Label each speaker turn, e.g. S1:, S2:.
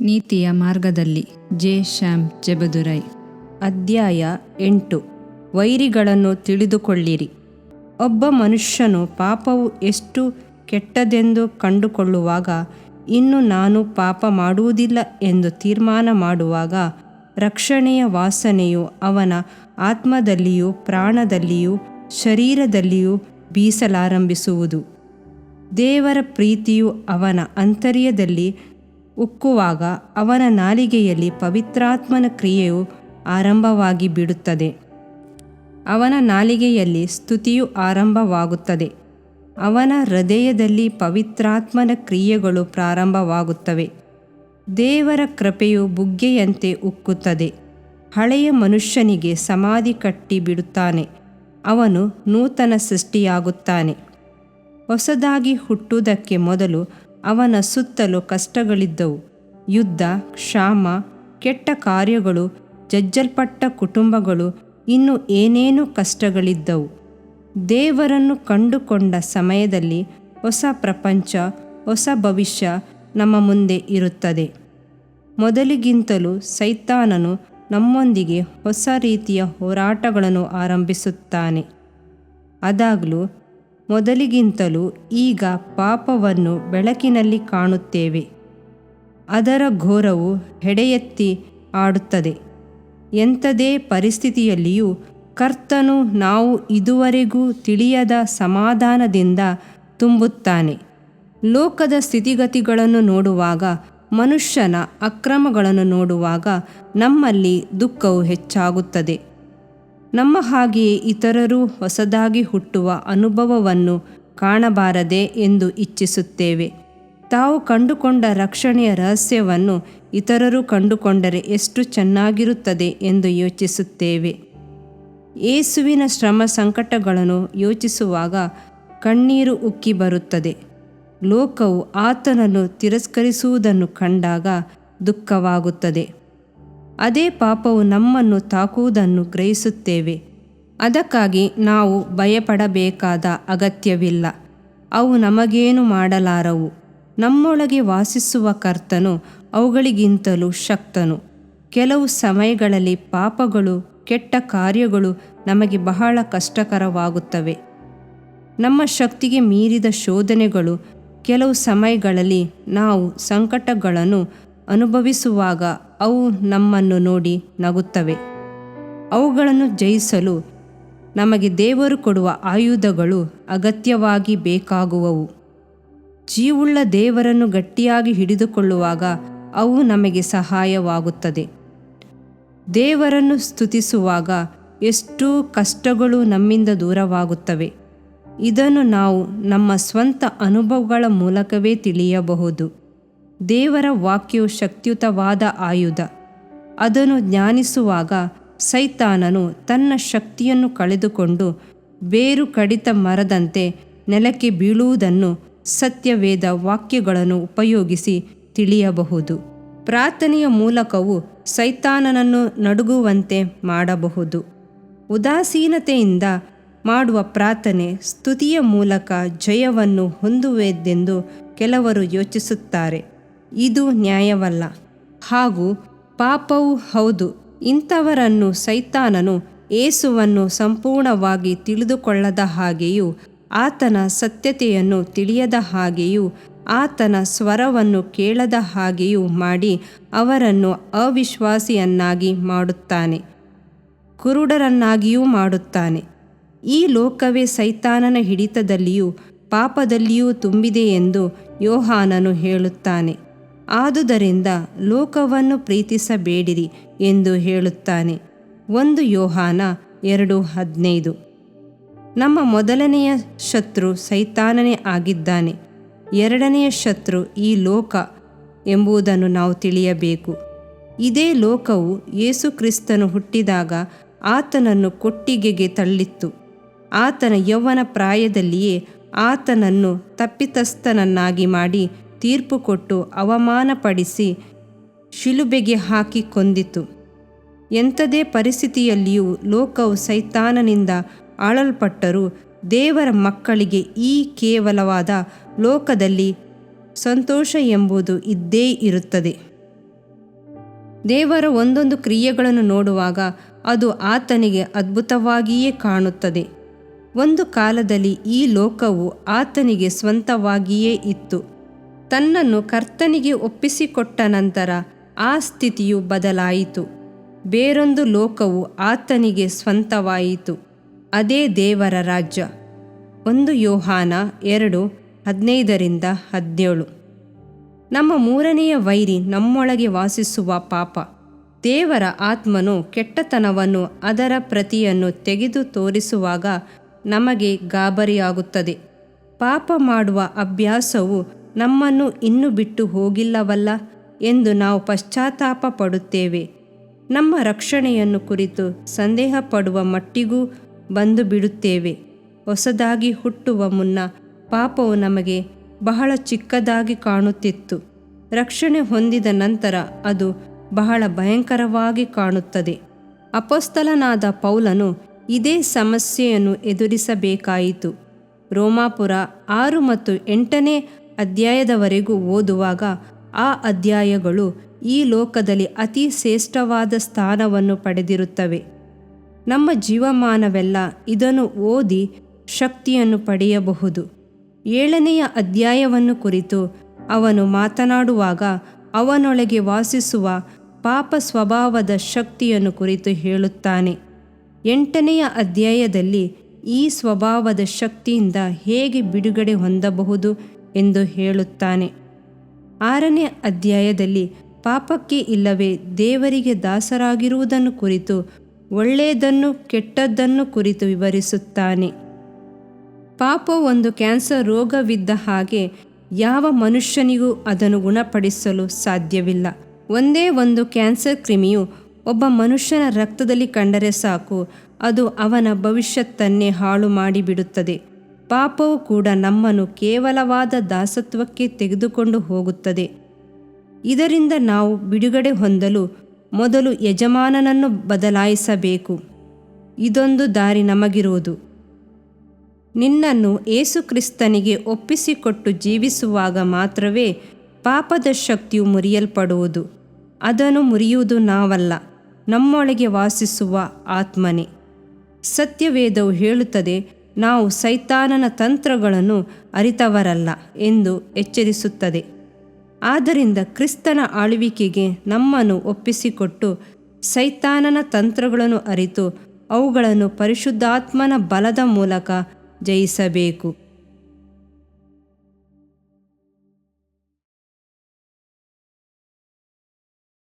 S1: ನೀತಿಯ ಮಾರ್ಗದಲ್ಲಿ. ಜೆ. ಶ್ಯಾಮ್ ಜೆಬದುರೈ.
S2: ಅಧ್ಯಾಯ ಎಂಟು. ವೈರಿಗಳನ್ನು ತಿಳಿದುಕೊಳ್ಳಿರಿ. ಒಬ್ಬ ಮನುಷ್ಯನು ಪಾಪವು ಎಷ್ಟು ಕೆಟ್ಟದೆಂದು ಕಂಡುಕೊಳ್ಳುವಾಗ, ಇನ್ನು ನಾನು ಪಾಪ ಮಾಡುವುದಿಲ್ಲ ಎಂದು ತೀರ್ಮಾನ ಮಾಡುವಾಗ, ರಕ್ಷಣೆಯ ವಾಸನೆಯು ಅವನ ಆತ್ಮದಲ್ಲಿಯೂ ಪ್ರಾಣದಲ್ಲಿಯೂ ಶರೀರದಲ್ಲಿಯೂ ಬೀಸಲಾರಂಭಿಸುವುದು. ದೇವರ ಪ್ರೀತಿಯು ಅವನ ಅಂತರ್ಯದಲ್ಲಿ ಉಕ್ಕುವಾಗ ಅವನ ನಾಲಿಗೆಯಲ್ಲಿ ಪವಿತ್ರಾತ್ಮನ ಕ್ರಿಯೆಯು ಆರಂಭವಾಗಿ ಬಿಡುತ್ತದೆ. ಅವನ ನಾಲಿಗೆಯಲ್ಲಿ ಸ್ತುತಿಯು ಆರಂಭವಾಗುತ್ತದೆ. ಅವನ ಹೃದಯದಲ್ಲಿ ಪವಿತ್ರಾತ್ಮನ ಕ್ರಿಯೆಗಳು ಪ್ರಾರಂಭವಾಗುತ್ತವೆ. ದೇವರ ಕೃಪೆಯು ಬುಗ್ಗೆಯಂತೆ ಉಕ್ಕುತ್ತದೆ. ಹಳೆಯ ಮನುಷ್ಯನಿಗೆ ಸಮಾಧಿ ಕಟ್ಟಿ ಬಿಡುತ್ತಾನೆ. ಅವನು ನೂತನ ಸೃಷ್ಟಿಯಾಗುತ್ತಾನೆ. ಹೊಸದಾಗಿ ಹುಟ್ಟುವುದಕ್ಕೆ ಮೊದಲು ಅವನ ಸುತ್ತಲೂ ಕಷ್ಟಗಳಿದ್ದವು. ಯುದ್ಧ, ಕ್ಷಾಮ, ಕೆಟ್ಟ ಕಾರ್ಯಗಳು, ಜಜ್ಜಲ್ಪಟ್ಟ ಕುಟುಂಬಗಳು, ಇನ್ನು ಏನೇನು ಕಷ್ಟಗಳಿದ್ದವು. ದೇವರನ್ನು ಕಂಡುಕೊಂಡ ಸಮಯದಲ್ಲಿ ಹೊಸ ಪ್ರಪಂಚ, ಹೊಸ ಭವಿಷ್ಯ ನಮ್ಮ ಮುಂದೆ ಇರುತ್ತದೆ. ಮೊದಲಿಗಿಂತಲೂ ಸೈತಾನನು ನಮ್ಮೊಂದಿಗೆ ಹೊಸ ರೀತಿಯ ಹೋರಾಟಗಳನ್ನು ಆರಂಭಿಸುತ್ತಾನೆ. ಆದಾಗಲೂ ಮೊದಲಿಗಿಂತಲೂ ಈಗ ಪಾಪವನ್ನು ಬೆಳಕಿನಲ್ಲಿ ಕಾಣುತ್ತೇವೆ. ಅದರ ಘೋರವು ಹೆಡೆಯೆತ್ತಿ ಆಡುತ್ತದೆ. ಎಂಥದೇ ಪರಿಸ್ಥಿತಿಯಲ್ಲಿಯೂ ಕರ್ತನು ನಾವು ಇದುವರೆಗೂ ತಿಳಿಯದ ಸಮಾಧಾನದಿಂದ ತುಂಬುತ್ತಾನೆ. ಲೋಕದ ಸ್ಥಿತಿಗತಿಗಳನ್ನು ನೋಡುವಾಗ, ಮನುಷ್ಯನ ಅಕ್ರಮಗಳನ್ನು ನೋಡುವಾಗ ನಮ್ಮಲ್ಲಿ ದುಃಖವು ಹೆಚ್ಚಾಗುತ್ತದೆ. ನಮ್ಮ ಹಾಗೆಯೇ ಇತರರು ಹೊಸದಾಗಿ ಹುಟ್ಟುವ ಅನುಭವವನ್ನು ಕಾಣಬಾರದೆ ಎಂದು ಇಚ್ಛಿಸುತ್ತೇವೆ. ತಾವು ಕಂಡುಕೊಂಡ ರಕ್ಷಣೆಯ ರಹಸ್ಯವನ್ನು ಇತರರು ಕಂಡುಕೊಂಡರೆ ಎಷ್ಟು ಚೆನ್ನಾಗಿರುತ್ತದೆ ಎಂದು ಯೋಚಿಸುತ್ತೇವೆ. ಏಸುವಿನ ಶ್ರಮ ಸಂಕಟಗಳನ್ನು ಯೋಚಿಸುವಾಗ ಕಣ್ಣೀರು ಉಕ್ಕಿ ಬರುತ್ತದೆ. ಲೋಕವು ಆತನನ್ನು ತಿರಸ್ಕರಿಸುವುದನ್ನು ಕಂಡಾಗ ದುಃಖವಾಗುತ್ತದೆ. ಅದೇ ಪಾಪವು ನಮ್ಮನ್ನು ತಾಕುವುದನ್ನು ಗ್ರಹಿಸುತ್ತೇವೆ. ಅದಕ್ಕಾಗಿ ನಾವು ಭಯಪಡಬೇಕಾದ ಅಗತ್ಯವಿಲ್ಲ. ಅವು ನಮಗೇನು ಮಾಡಲಾರವು? ನಮ್ಮೊಳಗೆ ವಾಸಿಸುವ ಕರ್ತನು ಅವುಗಳಿಗಿಂತಲೂ ಶಕ್ತನು. ಕೆಲವು ಸಮಯಗಳಲ್ಲಿ ಪಾಪಗಳು, ಕೆಟ್ಟ ಕಾರ್ಯಗಳು ನಮಗೆ ಬಹಳ ಕಷ್ಟಕರವಾಗುತ್ತವೆ. ನಮ್ಮ ಶಕ್ತಿಗೆ ಮೀರಿದ ಶೋಧನೆಗಳು ಕೆಲವು ಸಮಯಗಳಲ್ಲಿ ನಾವು ಸಂಕಟಗಳನ್ನು ಅನುಭವಿಸುವಾಗ ಅವು ನಮ್ಮನ್ನು ನೋಡಿ ನಗುತ್ತವೆ. ಅವುಗಳನ್ನು ಜಯಿಸಲು ನಮಗೆ ದೇವರು ಕೊಡುವ ಆಯುಧಗಳು ಅಗತ್ಯವಾಗಿ ಬೇಕಾಗುವವು. ಜೀವುಳ್ಳ ದೇವರನ್ನು ಗಟ್ಟಿಯಾಗಿ ಹಿಡಿದುಕೊಳ್ಳುವಾಗ ಅವು ನಮಗೆ ಸಹಾಯವಾಗುತ್ತದೆ. ದೇವರನ್ನು ಸ್ತುತಿಸುವಾಗ ಎಷ್ಟೋ ಕಷ್ಟಗಳು ನಮ್ಮಿಂದ ದೂರವಾಗುತ್ತವೆ. ಇದನ್ನು ನಾವು ನಮ್ಮ ಸ್ವಂತ ಅನುಭವಗಳ ಮೂಲಕವೇ ತಿಳಿಯಬಹುದು. ದೇವರ ವಾಕ್ಯವು ಶಕ್ತಿಯುತವಾದ ಆಯುಧ. ಅದನ್ನು ಜ್ಞಾನಿಸುವಾಗ ಸೈತಾನನು ತನ್ನ ಶಕ್ತಿಯನ್ನು ಕಳೆದುಕೊಂಡು ಬೇರು ಕಡಿತ ಮರದಂತೆ ನೆಲಕ್ಕೆ ಬೀಳುವುದನ್ನು ಸತ್ಯವೇದ ವಾಕ್ಯಗಳನ್ನು ಉಪಯೋಗಿಸಿ ತಿಳಿಯಬಹುದು. ಪ್ರಾರ್ಥನೆಯ ಮೂಲಕವೂ ಸೈತಾನನನ್ನು ನಡುಗುವಂತೆ ಮಾಡಬಹುದು. ಉದಾಸೀನತೆಯಿಂದ ಮಾಡುವ ಪ್ರಾರ್ಥನೆ ಸ್ತುತಿಯ ಮೂಲಕ ಜಯವನ್ನು ಹೊಂದುವುದೆಂದು ಕೆಲವರು ಯೋಚಿಸುತ್ತಾರೆ. ಇದು ನ್ಯಾಯವಲ್ಲ. ಹಾಗೂ ಪಾಪವೂ ಹೌದು, ಇಂಥವರನ್ನು ಸೈತಾನನು ಏಸುವನ್ನು ಸಂಪೂರ್ಣವಾಗಿ ತಿಳಿದುಕೊಳ್ಳದ ಹಾಗೆಯೂ ಆತನ ಸತ್ಯತೆಯನ್ನು ತಿಳಿಯದ ಹಾಗೆಯೂ ಆತನ ಸ್ವರವನ್ನು ಕೇಳದ ಹಾಗೆಯೂ ಮಾಡಿ ಅವರನ್ನು ಅವಿಶ್ವಾಸಿಯನ್ನಾಗಿ ಮಾಡುತ್ತಾನೆ, ಕುರುಡರನ್ನಾಗಿಯೂ ಮಾಡುತ್ತಾನೆ. ಈ ಲೋಕವೇ ಸೈತಾನನ ಹಿಡಿತದಲ್ಲಿಯೂ ಪಾಪದಲ್ಲಿಯೂ ತುಂಬಿದೆ ಎಂದು ಯೋಹಾನನು ಹೇಳುತ್ತಾನೆ. ಆದುದರಿಂದ ಲೋಕವನ್ನು ಪ್ರೀತಿಸಬೇಡಿರಿ ಎಂದು ಹೇಳುತ್ತಾನೆ. ಒಂದು ಯೋಹಾನ ಎರಡು ಹದಿನೈದು. ನಮ್ಮ ಮೊದಲನೆಯ ಶತ್ರು ಸೈತಾನನೇ ಆಗಿದ್ದಾನೆ. ಎರಡನೆಯ ಶತ್ರು ಈ ಲೋಕ ಎಂಬುದನ್ನು ನಾವು ತಿಳಿಯಬೇಕು. ಇದೇ ಲೋಕವು ಯೇಸುಕ್ರಿಸ್ತನು ಹುಟ್ಟಿದಾಗ ಆತನನ್ನು ಕೊಟ್ಟಿಗೆಗೆ ತಳ್ಳಿತ್ತು. ಆತನ ಯೌವನ ಪ್ರಾಯದಲ್ಲಿಯೇ ಆತನನ್ನು ತಪ್ಪಿತಸ್ಥನನ್ನಾಗಿ ಮಾಡಿ ತೀರ್ಪು ಕೊಟ್ಟು ಅವಮಾನಪಡಿಸಿ ಶಿಲುಬೆಗೆ ಹಾಕಿ ಕೊಂದಿತು. ಎಂಥದೇ ಪರಿಸ್ಥಿತಿಯಲ್ಲಿಯೂ ಲೋಕವು ಸೈತಾನನಿಂದ ಆಳಲ್ಪಟ್ಟರೂ ದೇವರ ಮಕ್ಕಳಿಗೆ ಈ ಕೇವಲವಾದ ಲೋಕದಲ್ಲಿ ಸಂತೋಷ ಎಂಬುದು ಇದ್ದೇ ಇರುತ್ತದೆ. ದೇವರ ಒಂದೊಂದು ಕ್ರಿಯೆಗಳನ್ನು ನೋಡುವಾಗ ಅದು ಆತನಿಗೆ ಅದ್ಭುತವಾಗಿಯೇ ಕಾಣುತ್ತದೆ. ಒಂದು ಕಾಲದಲ್ಲಿ ಈ ಲೋಕವು ಆತನಿಗೆ ಸ್ವಂತವಾಗಿಯೇ ಇತ್ತು. ತನ್ನನ್ನು ಕರ್ತನಿಗೆ ಒಪ್ಪಿಸಿಕೊಟ್ಟ ನಂತರ ಆ ಸ್ಥಿತಿಯು ಬದಲಾಯಿತು. ಬೇರೊಂದು ಲೋಕವು ಆತನಿಗೆ ಸ್ವಂತವಾಯಿತು. ಅದೇ ದೇವರ ರಾಜ್ಯ. ಒಂದು ಯೋಹಾನ ಎರಡು, ಹದಿನೈದರಿಂದ ಹದಿನೇಳು. ನಮ್ಮ ಮೂರನೆಯ ವೈರಿ ನಮ್ಮೊಳಗೆ ವಾಸಿಸುವ ಪಾಪ. ದೇವರ ಆತ್ಮನು ಕೆಟ್ಟತನವನ್ನು ಅದರ ಪ್ರತಿಯನ್ನು ತೆಗೆದು ತೋರಿಸುವಾಗ ನಮಗೆ ಗಾಬರಿಯಾಗುತ್ತದೆ. ಪಾಪ ಮಾಡುವ ಅಭ್ಯಾಸವು ನಮ್ಮನ್ನು ಇನ್ನು ಬಿಟ್ಟು ಹೋಗಿಲ್ಲವಲ್ಲ ಎಂದು ನಾವು ಪಶ್ಚಾತ್ತಾಪ ಪಡುತ್ತೇವೆ. ನಮ್ಮ ರಕ್ಷಣೆಯನ್ನು ಕುರಿತು ಸಂದೇಹ ಪಡುವ ಮಟ್ಟಿಗೂ ಬಂದು ಬಿಡುತ್ತೇವೆ. ಹೊಸದಾಗಿ ಹುಟ್ಟುವ ಮುನ್ನ ಪಾಪವು ನಮಗೆ ಬಹಳ ಚಿಕ್ಕದಾಗಿ ಕಾಣುತ್ತಿತ್ತು. ರಕ್ಷಣೆ ಹೊಂದಿದ ನಂತರ ಅದು ಬಹಳ ಭಯಂಕರವಾಗಿ ಕಾಣುತ್ತದೆ. ಅಪೋಸ್ತಲನಾದ ಪೌಲನು ಇದೇ ಸಮಸ್ಯೆಯನ್ನು ಎದುರಿಸಬೇಕಾಯಿತು. ರೋಮಾಪುರ ಆರು ಮತ್ತು ಎಂಟನೇ ಅಧ್ಯಾಯದವರೆಗೂ ಓದುವಾಗ ಆ ಅಧ್ಯಾಯಗಳು ಈ ಲೋಕದಲ್ಲಿ ಅತಿ ಶ್ರೇಷ್ಠವಾದ ಸ್ಥಾನವನ್ನು ಪಡೆದಿರುತ್ತವೆ. ನಮ್ಮ ಜೀವಮಾನವೆಲ್ಲ ಇದನ್ನು ಓದಿ ಶಕ್ತಿಯನ್ನು ಪಡೆಯಬಹುದು. ಏಳನೆಯ ಅಧ್ಯಾಯವನ್ನು ಕುರಿತು ಅವನು ಮಾತನಾಡುವಾಗ ಅವನೊಳಗೆ ವಾಸಿಸುವ ಪಾಪ ಸ್ವಭಾವದ ಶಕ್ತಿಯನ್ನು ಕುರಿತು ಹೇಳುತ್ತಾನೆ. ಎಂಟನೆಯ ಅಧ್ಯಾಯದಲ್ಲಿ ಈ ಸ್ವಭಾವದ ಶಕ್ತಿಯಿಂದ ಹೇಗೆ ಬಿಡುಗಡೆ ಹೊಂದಬಹುದು ಎಂದು ಹೇಳುತ್ತಾನೆ. ಆರನೇ ಅಧ್ಯಾಯದಲ್ಲಿ ಪಾಪಕ್ಕೆ ಇಲ್ಲವೇ ದೇವರಿಗೆ ದಾಸರಾಗಿರುವುದನ್ನು ಕುರಿತು, ಒಳ್ಳೆಯದನ್ನು ಕೆಟ್ಟದ್ದನ್ನು ಕುರಿತು ವಿವರಿಸುತ್ತಾನೆ. ಪಾಪ ಒಂದು ಕ್ಯಾನ್ಸರ್ ರೋಗವಿದ್ದ ಹಾಗೆ ಯಾವ ಮನುಷ್ಯನಿಗೂ ಅದನ್ನು ಗುಣಪಡಿಸಲು ಸಾಧ್ಯವಿಲ್ಲ. ಒಂದೇ ಒಂದು ಕ್ಯಾನ್ಸರ್ ಕ್ರಿಮಿಯು ಒಬ್ಬ ಮನುಷ್ಯನ ರಕ್ತದಲ್ಲಿ ಕಂಡರೆ ಸಾಕು, ಅದು ಅವನ ಭವಿಷ್ಯತ್ತನ್ನೇ ಹಾಳು ಮಾಡಿಬಿಡುತ್ತದೆ ಪಾಪವು ಕೂಡ ನಮ್ಮನ್ನು ಕೇವಲವಾದ ದಾಸತ್ವಕ್ಕೆ ತೆಗೆದುಕೊಂಡು ಹೋಗುತ್ತದೆ. ಇದರಿಂದ ನಾವು ಬಿಡುಗಡೆ ಹೊಂದಲು ಮೊದಲು ಯಜಮಾನನನ್ನು ಬದಲಾಯಿಸಬೇಕು. ಇದೊಂದು ದಾರಿ ನಮಗಿರುವುದು. ನಿನ್ನನ್ನು ಏಸುಕ್ರಿಸ್ತನಿಗೆ ಒಪ್ಪಿಸಿಕೊಟ್ಟು ಜೀವಿಸುವಾಗ ಮಾತ್ರವೇ ಪಾಪದ ಶಕ್ತಿಯು ಮುರಿಯಲ್ಪಡುವುದು. ಅದನ್ನು ಮುರಿಯುವುದು ನಾವಲ್ಲ, ನಮ್ಮೊಳಗೆ ವಾಸಿಸುವ ಆತ್ಮನೇ. ಸತ್ಯವೇದವು ಹೇಳುತ್ತದೆ ನಾವು ಸೈತಾನನ ತಂತ್ರಗಳನ್ನು ಅರಿತವರಲ್ಲ ಎಂದು ಎಚ್ಚರಿಸುತ್ತದೆ. ಆದ್ದರಿಂದ ಕ್ರಿಸ್ತನ ಆಳ್ವಿಕೆಗೆ ನಮ್ಮನ್ನು ಒಪ್ಪಿಸಿಕೊಟ್ಟು ಸೈತಾನನ ತಂತ್ರಗಳನ್ನು ಅರಿತು ಅವುಗಳನ್ನು ಪರಿಶುದ್ಧಾತ್ಮನ ಬಲದ ಮೂಲಕ ಜಯಿಸಬೇಕು.